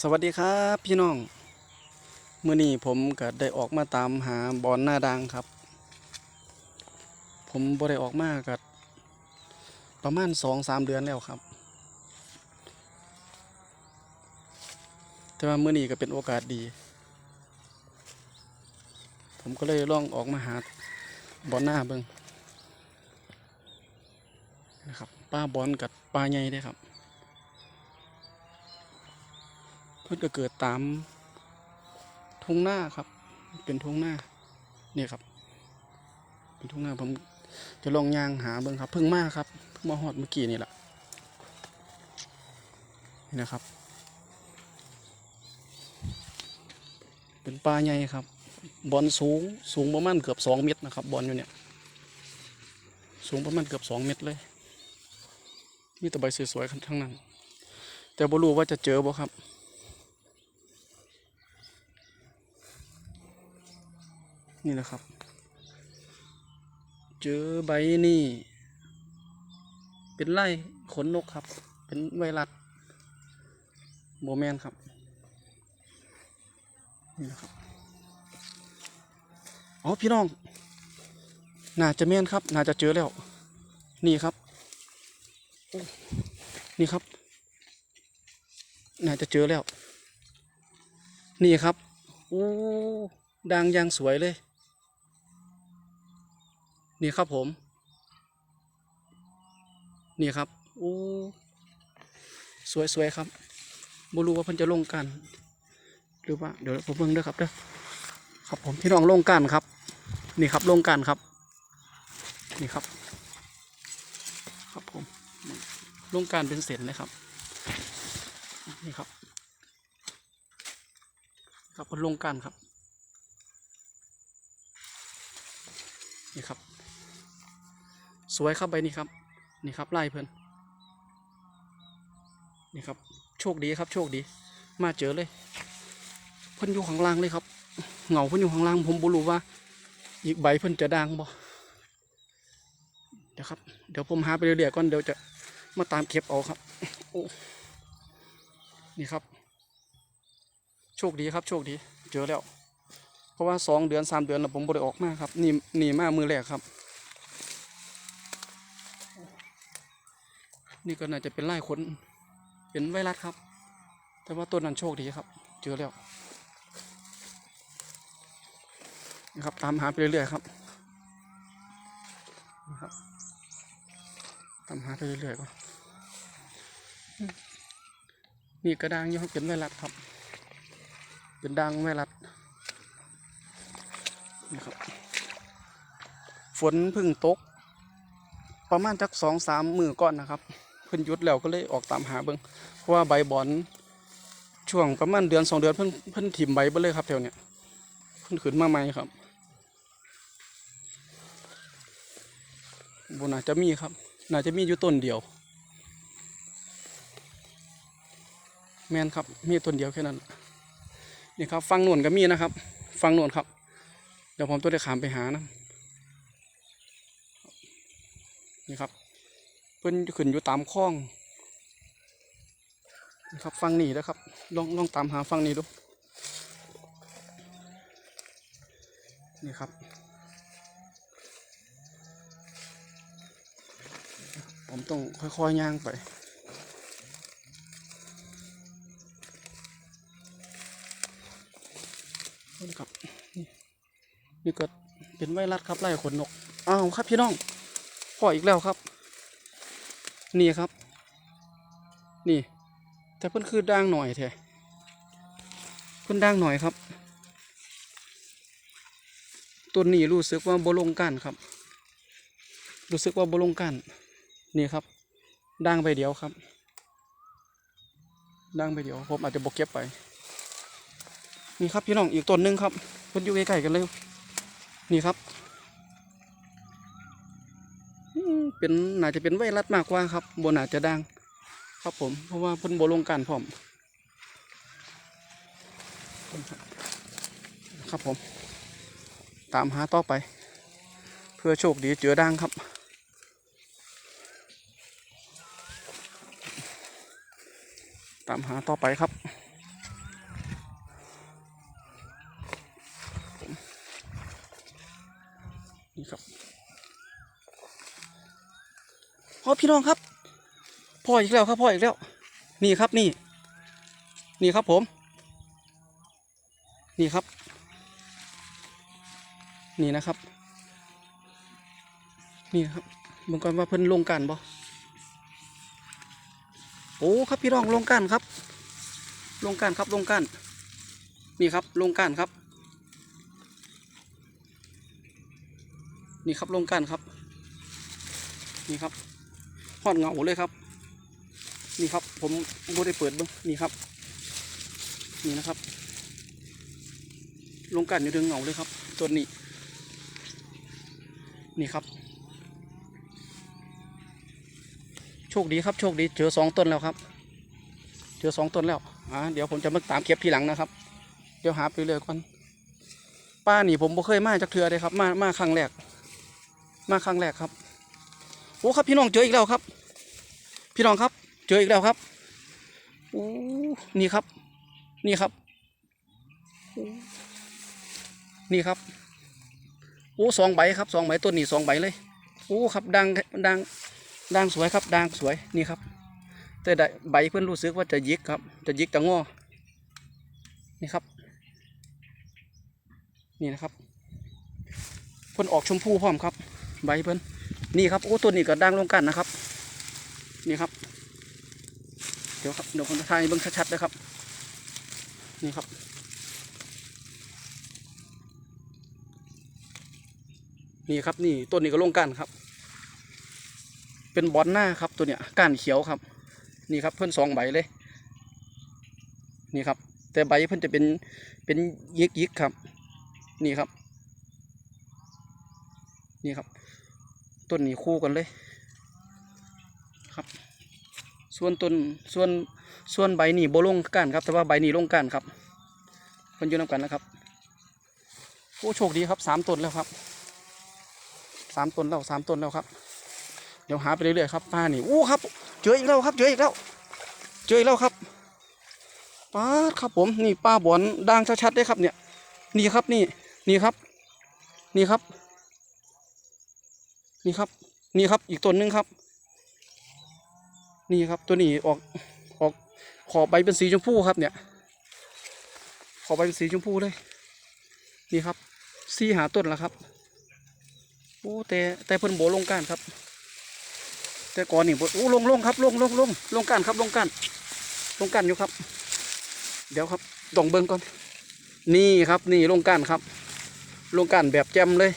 สวัสดีครับพี่น้องเมื่อนี้ผมก็ได้ออกมาตามหาบอลหน้าดังครับ ผมบ่ได้ออกมากับประมาณสองสามเดือนแล้วครับ แต่ว่าเมื่อนี้ก็เป็นโอกาสดี ผมก็เลยลองออกมาหาบอลหน้าเบิงนะครับป้าบอลกับปลาใหญ่เด้ครับ เพื่อนก็เกิดตามทุ่งหน้าครับ เป็นทุ่งหน้าเนี่ยครับ เป็นทุ่งหน้าผมจะลองยางหาเบิ่งครับ เพิ่งมาครับเพิ่งมาหอดเมื่อกี้นี่แหละนี่นะครับ เป็นปลาใหญ่ครับ บอลสูงสูงประมาณเกือบสองเมตรนะครับ บอลอยู่เนี่ย สูงประมาณเกือบสองเมตรเลยมีแต่ใบสวยๆทั้งนั้น แต่บ่รู้ว่าจะเจอบ่ครับ นี่แหละครับ เจอใบนี่ เป็นไล่ขนนกครับ เป็นไวรัสโบแมนครับ นี่นะครับ อ๋อพี่น้อง น่าจะแม่นครับ น่าจะเจอแล้ว นี่ครับ นี่ครับ น่าจะเจอแล้ว นี่ครับ โอ้ดังอยางสวยเลย นี่ครับผม นี่ครับโอ้สวยๆครับบ่รู้ว่าเพิ่นจะลงกัน หรือว่าเดี๋ยวผมเบิ่งเด้อครับเด้อครับผมพี่น้องลงกันครับ นี่ครับลงกันครับ นี่ครับ ครับผมลงการเป็นเศษเลยครับ นี่ครับ ครับเป็นลงกันครับ นี่ครับ สวยครับใบนี้ครับนี่ครับไล่เพื่อนนี่ครับโชคดีครับ โชคดี มาเจอเลยเพิ่อนอยู่ข้างล่างเลยครับเหงาเพิ่อนอยู่ข้างล่างผมบ่รู้ว่า อีกใบเพิ่อนจะดังบ่เดี๋ยวครับเดี๋ยวผมหาไปเรื่อยๆก่อนเดี๋ยวจะมาตามเก็บเอาครับโอ้นี่ครับ โชคดีครับ โชคดี เจอแล้ว เพราะว่าสองเดือนสามเดือนแล้วผมบ่ได้ออกมากครับ นี่นี่มามือแรกครับ นี่ก็น่าจะเป็นไล่ขนเป็นไวรัสครับ แต่ว่าต้นนั้นโชคดีครับ เจอแล้วนี่ครับตามหาไปเรื่อยๆครับนี่ครับตามหาไปเรื่อยๆก่อนนี่กระด้างยู่ครับเป็นไวรัสครับ เป็นดังไวรัสนี่ครับฝนพึ่งตก ประมาณจักสองสามมือก่อนนะครับ เพิ่นยุดแล้วก็เลยออกตามหาเบิงเพราะว่าใบบอนช่วงประมาณเดือนสองเดือนเพิ่นเพิ่นถิ่มใบไปเลยครับแถวเนี้ยเพิ่นขึ้นมาใหม่ครับบน่าจจะมีครับ น่าจะมีอยู่ต้นเดียว แมนครับ มีต้นเดียวแค่นั้นนี่ครับฟังน่นก็มีนะครับ ฟังน่นครับ เดี๋ยวผมตัวได้ขามไปหานะนี่ครับ พิ่นขึ้นอยู่ตามคลองนะครับฟังนี่นะครับลองลองตามหาฟังนี่ดูนี่ครับผมต้องค่อยๆย่างไปนี่ครับนี่นี่ก็เป็นไวรัสครับไล่ขนนกอ้าวครับพี่น้องพ่ออีกแล้วครับ นี่ครับ นี่ แต่เพิ่นคือด่างหน่อยแท้เพิ่นด่างหน่อยครับต้นนี้รู้สึกว่าบลงกันครับ รู้สึกว่าบลงกันนี่ครับด่างไปเดียวครับด่างไปเดียวผมอาจจะบกเก็บไปนี่ครับพี่น้องอีกต้นหนึงครับเพิ่นอยู่ใกล้ๆกันเลยนี่ครับ เป็นน่าจะเป็นไวรัสมากกว่าครับบนอาจจะดังครับผม เพราะว่าพ่นโบลงการพร้อมครับผม ตามหาต่อไป เพื่อโชคดีเจอดังครับ ตามหาต่อไปครับนี่ครับ พี่น้องครับพ่ออีกแล้วครับพ่ออีกแล้ว นี่ครับนี่ นี่ครับผม นี่ครับ นี่นะครับ นี่ครับเบิ่งก่อนว่าเพิ่นลงกันบ่โอ้ครับพี่น้องลงกันครับ ลงกันครับลงกันนี่ครับลงกันครับ นี่ครับลงกันครับ นี่ครับ อดเงาเลยครับ นี่ครับ ผมบ่ได้เปิดบิ้งนี่ครับ นี่นะครับ ลงกันอยู่ดึงเงาเลยครับ ตัวนี้ นี่ครับ โชคดีครับโชคดีเจอสองต้นแล้วครับ เจอสองต้นแล้วอ่าเดี๋ยวผมจะมาตามเก็บทีหลังนะครับ เดี๋ยวหาไปเลยก่อนป้านี่ผมบ่เคยมาจากเทือเลยครับ มามาครั้งแรก มาครั้งแรกครับ โอ้ครับพี่น้องเจออีกแล้วครับ พี่น้องครับ เจออีกแล้วครับโอ้นี่ครับ นี่ครับนี่ครับโอ้สองใบครับสองใบต้นนี้สองใบเลยโอ้ครับดังดังดังสวยครับดังสวยนี่ครับ แต่ใบเพื่อนรู้สึกว่าจะยิกครับ จะยิกจะงอนี่ครับ นี่นะครับเพิ่นออกชมพูพร้อมครับ ใบเพิ่น นี่ครับโอ้ตัวนี้ก็ดังลงกันนะครับ นี่ครับ เดี๋ยวครับเดี๋ยวผมจะถ่ายเบิ่งชัดๆนะครับ นี่ครับ นี่ครับนี่ต้นนี้ก็ลงกันครับ เป็นบอนหน้าครับตัวเนี้ยก้านเขียวครับ นี่ครับเพิ่นสองใบเลย นี่ครับ แต่ใบเพิ่นจะเป็นเป็นยิกยิกครับ นี่ครับ นี่ครับ ต้นนี้คู่กันเลยครับ ส่วนต้นส่วนส่วนใบนี่โบลงก้านครับ แต่ว่าใบนี่ลงก้านครับเพิ่นอยู่นำกันนะครับโอ้โชคดีครับสามต้นแล้วครับสามต้นแล้วสามต้นแล้วครับ เดี๋ยวหาไปเรื่อยๆครับป้านี่อู้ครับ เจออีกแล้วครับ เจออีกแล้ว เจออีกแล้วครับป้าครับผมนี่ป้าบอนด่างชัดๆได้ครับเนี่ย นี่ครับนี่นี่ครับ นี่ครับ นี่ครับ นี่ครับ อีกต้นหนึงครับ นี่ครับตัวนี้ออกออกขอบใบเป็นสีชมพูครับเนี่ย ขอบใบเป็นสีชมพูเลย นี่ครับสี่หาต้นแล้วครับโอ้แต่แต่เพิ่นโบลงก้านครับ แต่ก่อนนี่บ่โอ้ลงลงครับลงลงลงลงก้านครับลงก้านลงก้านอยู่ครับ เดี๋ยวครับต้องเบิ่งก่อน นี่ครับนี่ลงก้านครับ ลงก้านแบบแจ่มเลย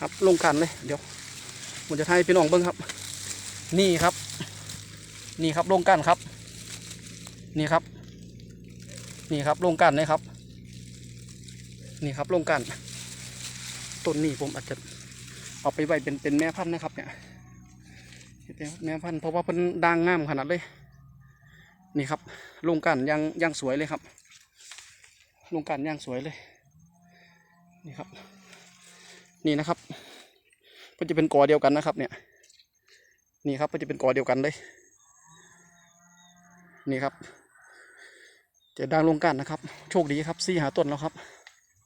ครับลงก้านเลยเดี๋ยวผมจะให้พี่น้องเบิ่งครับ นี่ครับ นี่ครับลงก้านครับ นี่ครับ นี่ครับลงก้านเลยครับ นี่ครับลงก้านต้นนี้ผมอาจจะเอาไปไว้เป็นเป็นแม่พันธุ์นะครับ เนี่ยแม่พันธุ์เพราะว่าเป็นด่างงามขนาดเลยนี่ครับลงกันยังยังสวยเลยครับลงกันยังสวยเลยนี่ครับ นี่นะครับก็จะเป็นกอเดียวกันนะครับ เนี่ย นี่ครับก็จะเป็นกอเดียวกันเลย นี่ครับ จะด่างลงกันนะครับ โชคดีครับซี่หาต้นแล้วครับ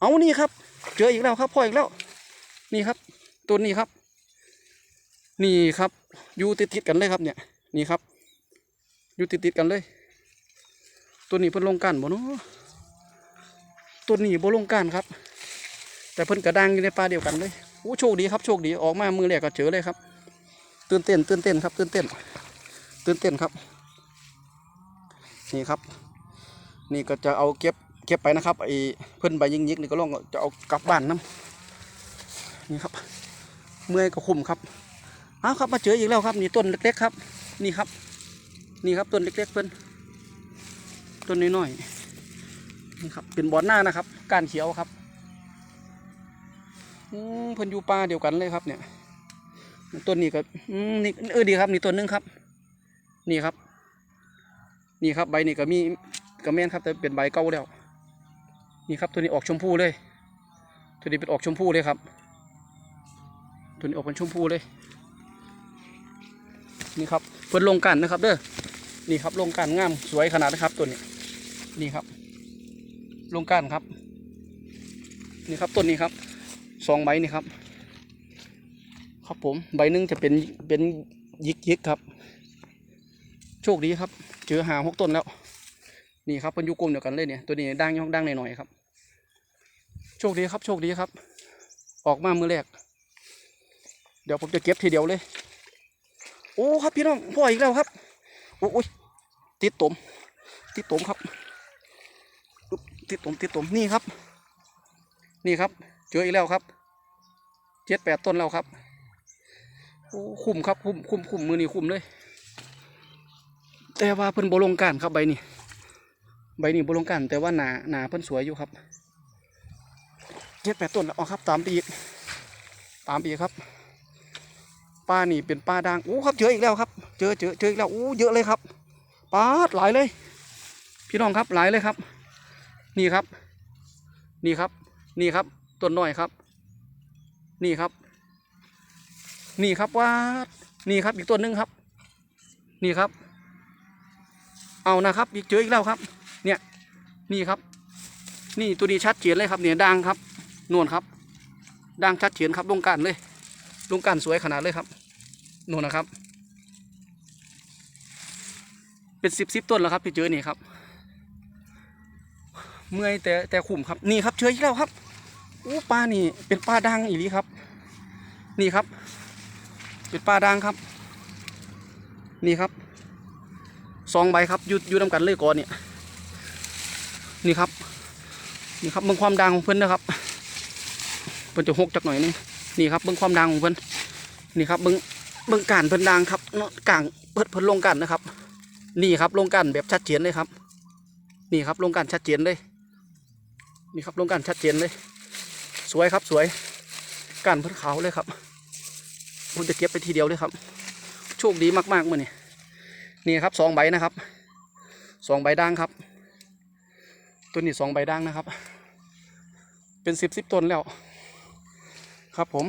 เอานี่ครับ เจออีกแล้วครับพ่ออีกแล้ว นี่ครับต้นนี้ครับ นี่ครับอยู่ติดติดกันเลยครับ เนี่ย นี่ครับอยู่ติดติดกันเลยตัวนี้เพิ่นลงกันบ่เนาะตัวนี้บ่ลงกันครับ แต่เพิ่นกระดังอยู่ในป่าเดียวกันเลยโอ้โชคดีครับโชคดีออกมามือแรกก็เจอเลยครับ ตื่นเต้นตื่นเต้นครับ ตื่นเต้น ตื่นเต้นครับ นี่ครับ นี่ก็จะเอาเก็บเก็บไปนะครับไอ้เพิ่นใบยิงยิกนี่ก็ลองจะเอากลับบ้านน้ำนี่ครับ เมื่อยก็คุ้มครับอ้าวครับมาเจออีกแล้วครับ นี่ต้นเล็ก ๆ ครับ นี่ครับ นี่ครับต้นเล็ก ๆ เพิ่นต้นน้อยๆนี่ครับเป็นบอนหน้านะครับ กานเขียวครับ อืมเพิ่นอยู่ป่าเดียวกันเลยครับ เนี่ยต้นนี้ก็อืมนี่เออดีครับ นี่ต้นหนึงครับ นี่ครับ นี่ครับใบนี่ก็มีกระแมนครับ แต่เป็นใบเก่าแล้ว นี่ครับตัวนี้ออกชมพูเลย ตัวนี้เป็นออกชมพูเลยครับ ตัวนี้ออกเป็นชมพูเลย นี่ครับเพิ่นลงกันนะครับ เด้อนี่ครับลงกันงามสวยขนาดนะครับ ตัวนี้ นี่ครับ ลงกันครับ นี่ครับต้นนี้ครับ สองใบนี่ครับ ครับผมใบหนึ่งจะเป็นเป็นยิกยิกครับ โชคดีครับ เจอหาหกต้นแล้ว นี่ครับเป็นยูกลมเดียวกันเลยเนี่ยตัวนี้ด่างย่องด่างหน่อยๆครับ โชคดีครับ โชคดีครับ ออกมามือแรก เดี๋ยวผมจะเก็บทีเดียวเลย โอ้ครับพี่น้องพ่ออีกแล้วครับ โอ้ยติดตมติดตมครับอุ๊บติดตมติดตมนี่ครับ นี่ครับ เจออีกแล้วครับเจ็ดแปดต้นแล้วครับโอ้คุ้มครับคุ้มคุ้มคุ้มมือนี่คุ้มเลย แต่ว่าเพิ่นบลงการครับใบนี้ใบนี้บลงการแต่ว่าหนาหนาเพิ่นสวยอยู่ครับเจ็ดแปดต้นแล้วอ๋อครับ ตามไปอีกตามไปอีกครับป้านี่เป็นป้าด่างโอ้ครับเจออีกแล้วครับ เจอเจอเจออีกแล้วโอ้เยอะเลยครับป้าหลายเลย พี่น้องครับหลายเลยครับ นี่ครับ นี่ครับ นี่ครับ ต้นน้อยครับ นี่ครับ นี่ครับว่านี่ครับอีกต้นหนึงครับ นี่ครับ เอานะครับ อีกเจออีกแล้วครับ เนี่ย นี่ครับ นี่ตัวนี้ชัดเจนเลยครับ เนี่ยดังครับนวลครับดังชัดเจนครับลงการเลยลงการสวยขนาดเลยครับนวลนะครับ เป็นสิบสิบต้นแล้วครับที่เจอนี่ครับ เมื่อยแต่แต่ขุ่มครับ นี่ครับเจออีกแล้วครับ อู้ปลานี่เป็นปลาดังอีหลีครับ นี่ครับ เป็นปลาดังครับ นี่ครับสองใบครับยูอยูนำกันเลยก่อนเนี่ยนี่ครับ นี่ครับเบิ่งความดังของเพิ่นนะครับเพิ่นจะหกจักหน่อยนึงนี่ครับเบิ่งความดังของเพิ่นนี่ครับเบิ่งเบิ่งการเพิ่นดังครับเนาะกลางเพิ่นเพิ่นลงกันนะครับ นี่ครับลงกันแบบชัดเจนเลยครับ นี่ครับลงกันชัดเจนเลย นี่ครับลงกันชัดเจนเลย สวยครับสวยการพิ่นขาเลยครับผมจะเก็บไปทีเดียวเลยครับ โชคดีมากๆมื่อนี้นี่ครับสองใบนะครับสองใบด่างครับ ตัวนี้สองใบด่างนะครับ เป็นสิบสิบต้นแล้ว ครับผม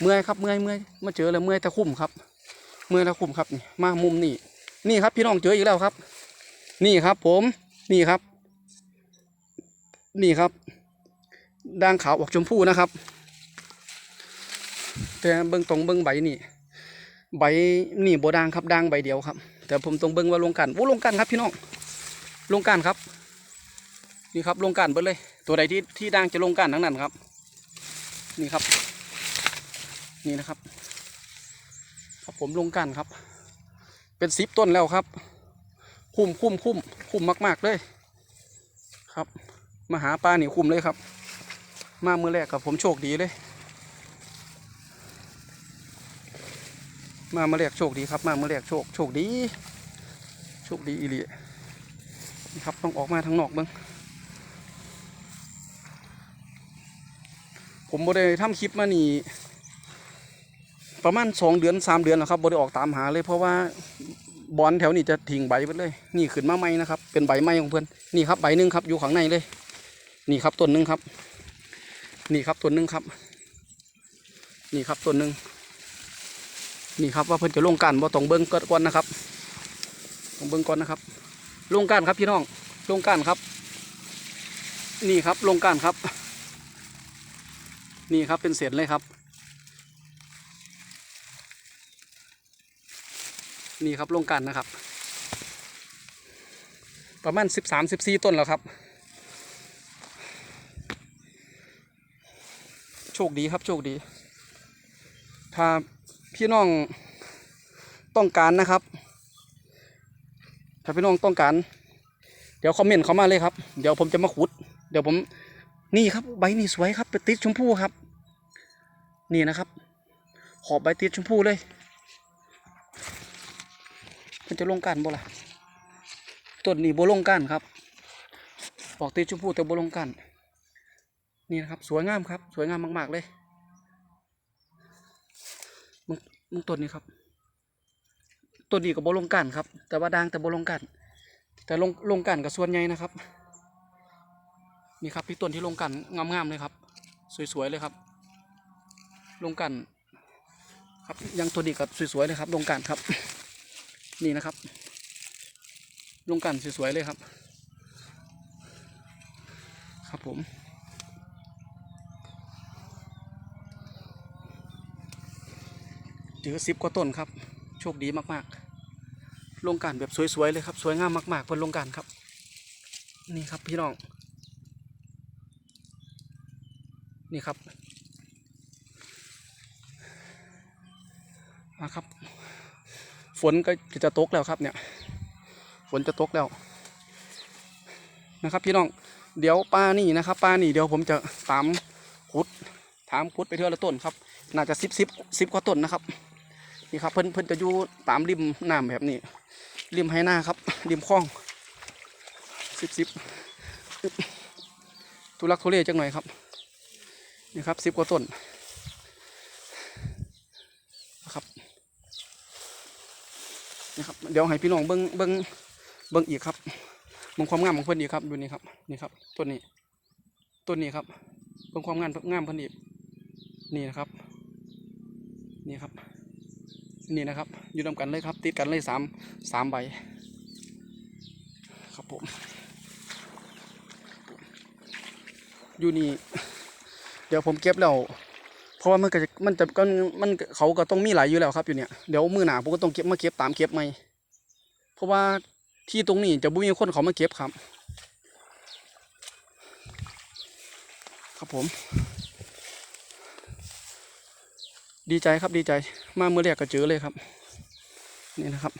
เมื่อยครับเมื่อยเมื่อยมาเจอแล้วเมื่อยต่คุ้มครับ เมื่อยแล้วคุ้มครับมามุมนี่นี่ครับพี่น้องเจออีกแล้วครับ นี่ครับผมนี่ครับ นี่ครับด่างขาวออกชมพูนะครับ แต่เบิ้งตรงเบิ้งใบนี่ใบนี่โบด่างครับด่างใบเดียวครับ แต่ผมต้องเบิ่งว่าลงกันโอ้ลงกันครับพี่น้องลงกันครับ นี่ครับลงกันเบิดเลย ตัวใดที่ที่ด่างจะลงกันทั้งนั้นครับ นี่ครับ นี่นะครับ ครับผมลงกันครับ เป็นสิบต้นแล้วครับ คุ้มคุ้มคุ้มคุ้มมาก ๆ เลยครับ มาหาปลาหนีคุ้มเลยครับ มาเมือแรกกับผมโชคดีเลย มาเมื่อแรกโชคดีครับ มาเมื่อแรกโชคโชคดี โชคดีอีหลีนี่ครับต้องออกมาทางนอกบิ้งผมบ่ได้ทำคลิปมานี่ประมาณสองเดือนสามเดือนแล้วครับบ่ได้ออกตามหาเลย เพราะว่าบอลแถวนี้จะทิ้งใบไปเลย นี่ขึ้นมาใหม่นะครับ เป็นใบใหม่ของเพื่อนนี่ครับใบหนึ่งครับอยู่ข้างในเลย นี่ครับต้นหนึ่งครับ นี่ครับต้นหนึ่งครับ นี่ครับต้นหนึ่งนี่ครับว่าเพิ่นจะลงกันว่าต้องเบิ้งก่อนนะครับต้องเบิ้งก่อนนะครับ ลงกันครับพี่น้องลงกันครับ นี่ครับลงกันครับ นี่ครับเป็นเศษเลยครับ นี่ครับลงกันนะครับ ประมาณสิบสามสิบสี่ต้นแล้วครับ ชคดีครับโชคดี ถ้าพี่น้องต้องการนะครับ ถ้าพี่น้องต้องการ เดี๋ยวคอมเมนต์เข้ามาเลยครับ เดี๋ยวผมจะมาขุด เดี๋ยวผมนี่ครับใบนี่สวยครับเป็นติดชมพูครับ นี่นะครับ ขอบใบติดชมพูเลยมันจะลงกันบ่ล่ะต้นนี้บ่ลงกันครับออกติดชมพูแต่บ่ลงกัน นี่นะครับสวยงามครับ สวยงามมาก ๆ เลยมึงต้นนี้ครับต้นนี้กับบลงกันครับ แต่ว่าด่างแต่บลงกันแต่ลงลงกันกับส่วนใหญ่นะครับนี่ครับพี่ต้นที่ลงกันงามๆเลยครับ สวยๆเลยครับ ลงกันครับยังตัวนี้กับสวยๆเลยครับ ลงกันครับ นี่นะครับ ลงกันสวยๆเลยครับ ครับผม อสิบกว่าต้นครับ โชคดีมากๆลงการแบบสวยๆเลยครับ สวยงามมากๆเพิ่นลงการครับ นี่ครับพี่น้อง นี่ครับมาครับ ฝนก็จะตกแล้วครับเนี่ย ฝนจะตกแล้วนะครับพี่น้อง เดี๋ยวปลานี่นะครับปลานี่เดี๋ยวผมจะตามขุดถามขุดไปเทื่อละต้นครับ น่าจะสิบสิบสิบกว่าต้นนะครับ นี่ครับเพิ่นเพิ่นจะอยู่ตามริมน้ำแบบนี้ ริมไฮนาครับ ริมคลองสิบสิบทุลักทุเลจังหน่อยครับนี่ครับสิบกว่าต้นนะครับนี่ครับเดี๋ยวให้พี่น้องเบิ้งเบิ้งเบิ้งอีกครับเบิ้งความงามของเพิ่นอีกครับดูนี่ครับนี่ครับต้นนี้ต้นนี้ครับเบิ้งความงามงามเพิ่นอีกนี่นะครับ นี่ครับ นี่นะครับ อยู่นำกันเลยครับ ติดกันเลยสามสามใบ ครับผม อยู่นี่ เดี๋ยวผมเก็บแล้ว เพราะว่ามันก็จะมันจะก็มันเขาก็ต้องมีหลายอยู่แล้วครับอยู่เนี่ย เดี๋ยวมือหนาผมก็ต้องเก็บมาเก็บตามเก็บไหมเพราะว่าที่ตรงนี้จะบุมีคนเขามาเก็บครับ ครับผม ดีใจครับดีใจ มาเมื่อแรกก็เจอเลยครับ นี่นะครับ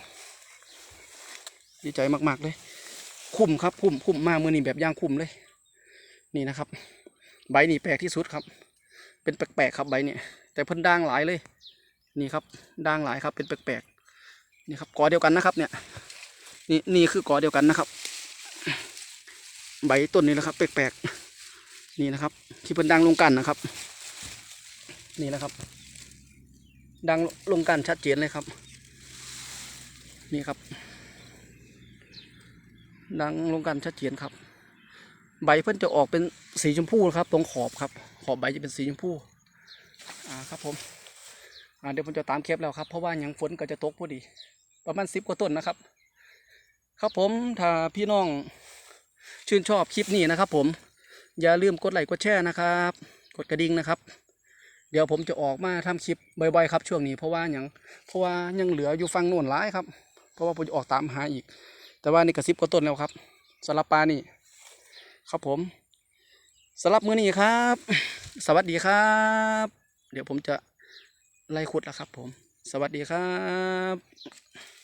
ดีใจมาก ๆเลย คุ้มครับคุ้มคุ้มมาเมื่อนี้แบบย่างคุ้มเลย นี่นะครับ ใบนี่แปลกที่สุดครับ เป็นแปลกๆครับใบเนี่ยแต่เพิ่นด่างหลายเลย นี่ครับด่างหลายครับ เป็นแปลกๆนี่ครับกอเดียวกันนะครับ เนี่ยนี่นี่คือกอเดียวกันนะครับ ใบต้นนี้นะครับ แปลกๆนี่นะครับ ที่เพิ่นด่างลงกันนะครับ นี่นะครับ ดังลงกันชัดเจนเลยครับ นี่ครับ ดังลงกันชัดเจนครับ ใบเพิ่นจะออกเป็นสีชมพูครับ ตรงขอบครับ ขอบใบจะเป็นสีชมพูอ่าครับผมอ่าเดี๋ยวผมจะตามเคปแล้วครับ เพราะว่ายังฝนก็จะตกพอดี ประมาณสิบกว่าต้นนะครับ ครับผมถ้าพี่น้องชื่นชอบคลิปนี้นะครับ ผมอย่าลืมกดไลค์กดแชร์นะครับ กดกระดิ่งนะครับ เดี๋ยวผมจะออกมาทำคลิปบ่อยๆครับช่วงนี้เพราะว่าอย่างเพราะว่ายังเหลืออยู่ฟังโน่นร้ายครับ เพราะว่าผมจะออกตามหาอีก แต่ว่านี่กระซิบก็ต้นแล้วครับสำหรับปลานี่ ครับผมสำหรับมื้อนี้ครับ สวัสดีครับ เดี๋ยวผมจะไล่ขุดแล้วครับ ผม สวัสดีครับ